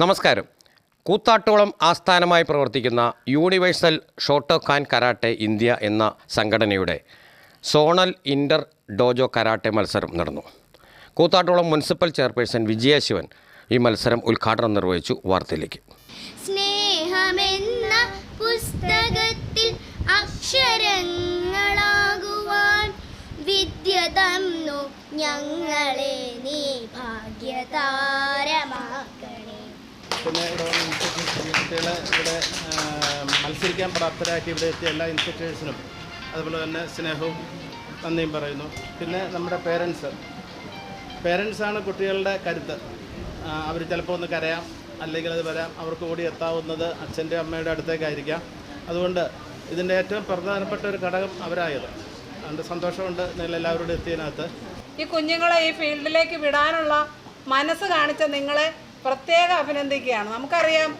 നമസ്കാരം. കൂത്താട്ടോളം ആസ്ഥാനമായി പ്രവർത്തിക്കുന്ന യൂണിവേഴ്സൽ ഷോട്ടോഖാൻ കരാട്ടെ ഇന്ത്യ എന്ന സംഘടനയുടെ സോണൽ ഇന്റർ ഡോജോ കരാട്ടെ മത്സരം നടന്നു. കൂത്താട്ടോളം മുനിസിപ്പൽ ചെയർപേഴ്സൺ വിജയശിവൻ ഈ മത്സരം ഉദ്ഘാടനം നിർവഹിച്ചു വാർത്തയിലേക്ക്. സ്നേഹമെന്ന പുസ്തകത്തിൽ അക്ഷരങ്ങളാകുവാൻ ഞങ്ങളെ നീ ഭാഗ്യതാരമാക്കണേ. പിന്നെ ഇവിടെ വന്ന ഇൻസ്റ്റിറ്റ്യൂഷൻ കുട്ടികളെ ഇവിടെ മത്സരിക്കാൻ പ്രാപ്തരാക്കി ഇവിടെ എത്തിയ എല്ലാ ഇൻസ്റ്റിറ്റ്യൂഷനും അതുപോലെ തന്നെ സ്നേഹവും നന്ദിയും പറയുന്നു. പിന്നെ നമ്മുടെ പേരൻസ് പേരൻസാണ് കുട്ടികളുടെ കരുത്ത്. അവർ ചിലപ്പോൾ ഒന്ന് കരയാം അല്ലെങ്കിൽ അത് വരാം. അവർക്ക് ഓടി എത്താവുന്നത് അച്ഛന്റെ അമ്മയുടെ അടുത്തേക്കായിരിക്കാം. അതുകൊണ്ട് ഇതിന്റെ ഏറ്റവും പ്രധാനപ്പെട്ട ഒരു ഘടകം അവരായത്. അതുകൊണ്ട് സന്തോഷമുണ്ട് നിങ്ങൾ എല്ലാവരോടും എത്തിയതിനകത്ത്. ഈ കുഞ്ഞുങ്ങളെ ഈ ഫീൽഡിലേക്ക് വിടാനുള്ള മനസ്സ് കാണിച്ച നിങ്ങളെ പ്രത്യേകം അഭിനന്ദിക്കുകയാണ്. നമുക്കറിയാം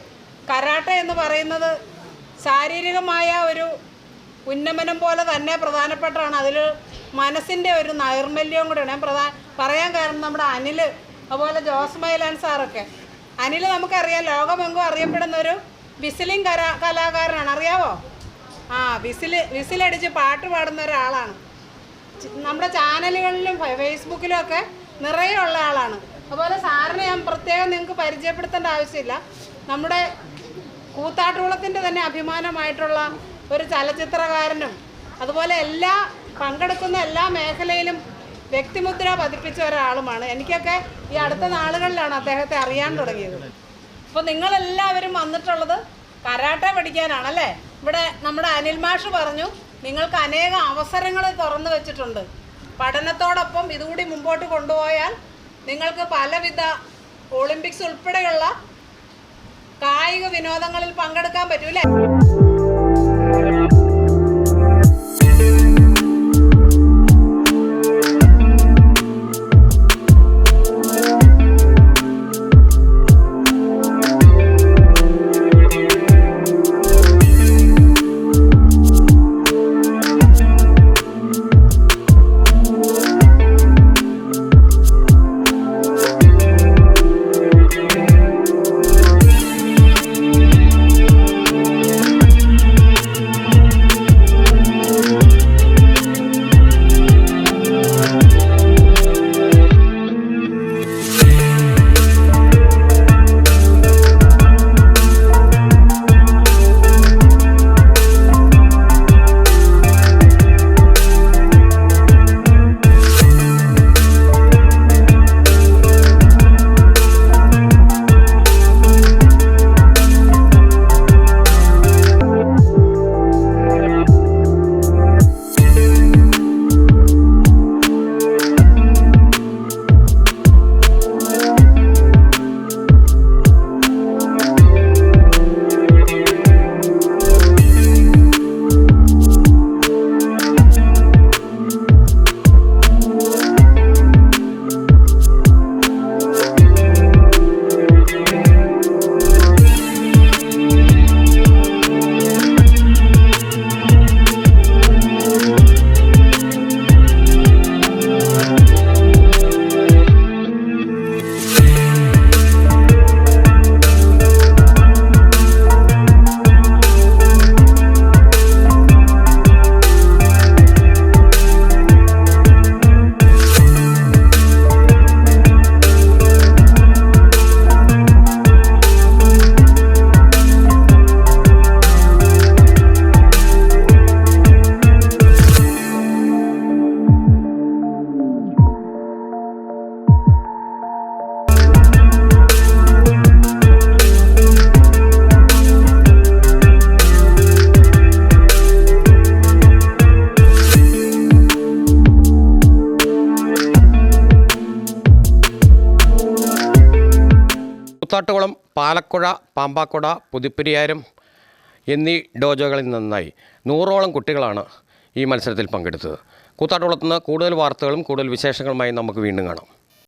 കരാട്ടെ എന്ന് പറയുന്നത് ശാരീരികമായ ഒരു ഉന്നമനം പോലെ തന്നെ പ്രധാനപ്പെട്ടതാണ് അതിൽ മനസ്സിന്റെ ഒരു നൈർമല്യവും കൂടെയാണ്. ഞാൻ പ്രധാന പറയാൻ കാരണം നമ്മുടെ അനിൽ അതുപോലെ ജോസ് മൈലാൻ സാറൊക്കെ. അനിൽ നമുക്കറിയാം ലോകമെങ്കും അറിയപ്പെടുന്ന ഒരു വിസിലിംഗ് കലാ കലാകാരനാണ്. അറിയാവോ? ആ വിസിൽ വിസിലടിച്ച് പാട്ട് പാടുന്ന ഒരാളാണ്. നമ്മുടെ ചാനലുകളിലും ഫേസ്ബുക്കിലും ഒക്കെ നിറയെ ഉള്ള ആളാണ്. അതുപോലെ സാറിനെ ഞാൻ പ്രത്യേകം നിങ്ങൾക്ക് പരിചയപ്പെടുത്തേണ്ട ആവശ്യമില്ല. നമ്മുടെ കൂത്താട്ടുകുളത്തിന്റെ തന്നെ അഭിമാനമായിട്ടുള്ള ഒരു ചലച്ചിത്രകാരനും അതുപോലെ എല്ലാ പങ്കെടുക്കുന്ന എല്ലാ മേഖലയിലും വ്യക്തിമുദ്ര പതിപ്പിച്ച ഒരാളുമാണ്. എനിക്കൊക്കെ ഈ അടുത്ത നാളുകളിലാണ് അദ്ദേഹത്തെ അറിയാൻ തുടങ്ങിയത്. അപ്പോൾ നിങ്ങളെല്ലാവരും വന്നിട്ടുള്ളത് കരാട്ടെ പഠിക്കാനാണല്ലേ ഇവിടെ നമ്മുടെ അനിൽ മാഷ് പറഞ്ഞു നിങ്ങൾക്ക് അനേകം അവസരങ്ങൾ തുറന്നു വെച്ചിട്ടുണ്ട്. പഠനത്തോടൊപ്പം ഇതുകൂടി മുമ്പോട്ട് കൊണ്ടുപോയാൽ നിങ്ങൾക്ക് പലവിധ ഒളിമ്പിക്സ് ഉൾപ്പെടെയുള്ള കായിക വിനോദങ്ങളിൽ പങ്കെടുക്കാൻ പറ്റൂലേ കൂത്താട്ടുകുളം പാലക്കുഴ പാമ്പാക്കുട പുതുപ്പെരിയാരം എന്നീ ഡോജോകളിൽ നിന്നായി നൂറോളം കുട്ടികളാണ് ഈ മത്സരത്തിൽ പങ്കെടുത്തത്. കൂത്താട്ടുകുളത്ത് നിന്ന് കൂടുതൽ വാർത്തകളും കൂടുതൽ വിശേഷങ്ങളുമായി നമുക്ക് വീണ്ടും കാണാം.